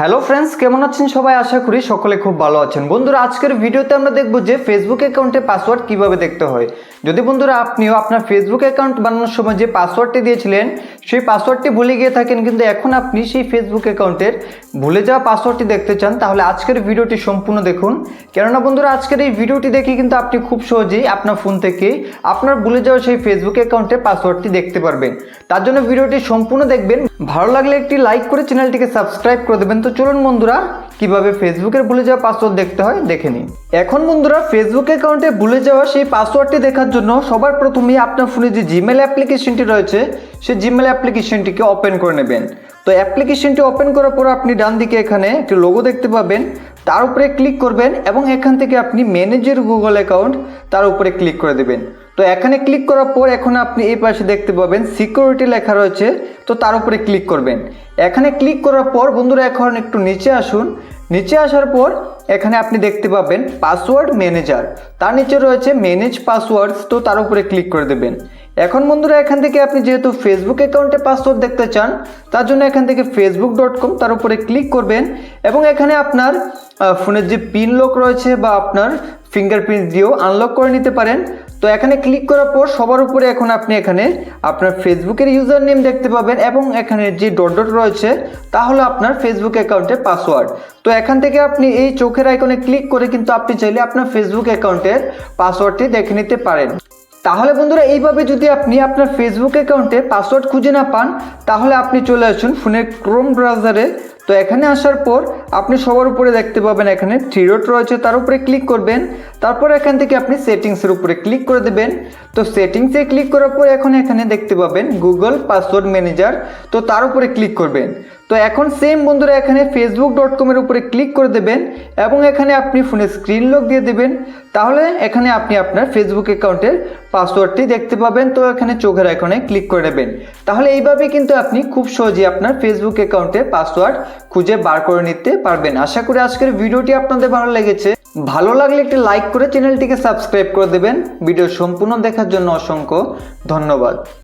Hello friends কেমন আছেন সবাই? আশা করি সকলে খুব ভালো আছেন। বন্ধুরা, আজকের ভিডিওতে আমরা দেখব যে ফেসবুক অ্যাকাউন্টে পাসওয়ার্ড কীভাবে দেখতে হয়। যদি বন্ধুরা আপনিও আপনার ফেসবুক অ্যাকাউন্ট বানানোর সময় যে পাসওয়ার্ডটি দিয়েছিলেন, সেই পাসওয়ার্ডটি ভুলে গিয়ে থাকেন, কিন্তু এখন আপনি সেই ফেসবুক অ্যাকাউন্টের ভুলে যাওয়া পাসওয়ার্ডটি দেখতে চান, তাহলে আজকের ভিডিওটি সম্পূর্ণ দেখুন। কেননা বন্ধুরা, আজকের এই ভিডিওটি দেখে কিন্তু আপনি খুব সহজেই আপনার ফোন থেকে আপনার ভুলে যাওয়া সেই ফেসবুক অ্যাকাউন্টে পাসওয়ার্ডটি দেখতে পারবেন। তার জন্য ভিডিওটি সম্পূর্ণ দেখবেন ভালো লাগলে একটি লাইক করে চ্যানেলটিকে সাবস্ক্রাইব করে দেবেন। তো চলুন বন্ধুরা, কীভাবে ফেসবুকের ভুলে যাওয়া পাসওয়ার্ড দেখতে হয় দেখে নিন এখন বন্ধুরা ফেসবুক অ্যাকাউন্টে ভুলে যাওয়া সেই পাসওয়ার্ডটি দেখার জন্য সবার প্রথমেই আপনার ফোনে যে জিমেল অ্যাপ্লিকেশনটি রয়েছে, সেই জিমেল অ্যাপ্লিকেশনটিকে ওপেন করে নেবেন। তো অ্যাপ্লিকেশনটি ওপেন করার পর আপনি ডান দিকে এখানে একটি লোগো দেখতে পাবেন। তার উপরে ক্লিক করবেন এবং এখান থেকে আপনি ম্যানেজের গুগল অ্যাকাউন্ট তার উপরে ক্লিক করে দেবেন। তো এখানে ক্লিক করার পর এখন আপনি এই পাশে দেখতে পাবেন সিকিউরিটি লেখা রয়েছে, তো তার উপরে ক্লিক করবেন। এখানে ক্লিক করার পর বন্ধুরা এখন একটু নিচে আসুন। নিচে আসার পর এখানে আপনি দেখতে পাবেন পাসওয়ার্ড ম্যানেজার তার নিচে রয়েছে ম্যানেজ পাসওয়ার্ডস তো তার উপরে ক্লিক করে দেবেন। এখন বন্ধুরা এখান থেকে আপনি যেহেতু ফেসবুক অ্যাকাউন্টে পাসওয়ার্ড দেখতে চান, তার জন্য এখান থেকে ফেসবুক ডট কম তার উপরে ক্লিক করবেন এবং এখানে আপনার ফোনের যে পিন লক রয়েছে বা আপনার ফিঙ্গারপ্রিন্ট দিয়েও আনলক করে নিতে পারেন। তো এখানে ক্লিক করার পর সবার উপরে এখন আপনি এখানে আপনার ফেসবুকের ইউজার নেম দেখতে পাবেন এবং এখানে যে ডট ডট রয়েছে, তা হলো আপনার ফেসবুক অ্যাকাউন্টের পাসওয়ার্ড তো এখান থেকে আপনি এই চোখের আইকনে ক্লিক করে কিন্তু আপনি চাইলে আপনার ফেসবুক অ্যাকাউন্টের পাসওয়ার্ডটি দেখে নিতে পারেন। তাহলে বন্ধুরা, এইভাবে যদি আপনি আপনার ফেসবুক অ্যাকাউন্টে পাসওয়ার্ড খুঁজে না পান, তাহলে আপনি চলে আসুন ফোনের ক্রোম ব্রাউজারে তো এখানে আসার পর আপনি সবার উপরে দেখতে পাবেন এখানে থ্রি ডট রয়েছে, তার উপরে ক্লিক করবেন। তারপর এখান থেকে আপনি সেটিংসের উপরে ক্লিক করে দেবেন। তো সেটিংসে ক্লিক করার পর এখন এখানে দেখতে পাবেন গুগল পাসওয়ার্ড ম্যানেজার তো তার উপরে ক্লিক করবেন। তো এখন সেম বন্ধুরা এখানে ফেসবুক ডট কমের উপরে ক্লিক করে দেবেন এবং এখানে আপনি ফোনে স্ক্রিন লক দিয়ে দেবেন। তাহলে এখানে আপনি আপনার ফেসবুক অ্যাকাউন্টের পাসওয়ার্ডটি দেখতে পাবেন। তো এখানে চোখের আইকনে ক্লিক করে নেবেন। তাহলে এইভাবে কিন্তু আপনি খুব সহজেই আপনার ফেসবুক অ্যাকাউন্টের পাসওয়ার্ড খুঁজে বার করে নিতে পারবেন। আশা করি আজকের ভিডিওটি আপনাদের ভালো লেগেছে। ভালো লাগলে একটি লাইক করে চ্যানেলটিকে সাবস্ক্রাইব করে দেবেন। ভিডিও সম্পূর্ণ দেখার জন্য অসংখ্য ধন্যবাদ।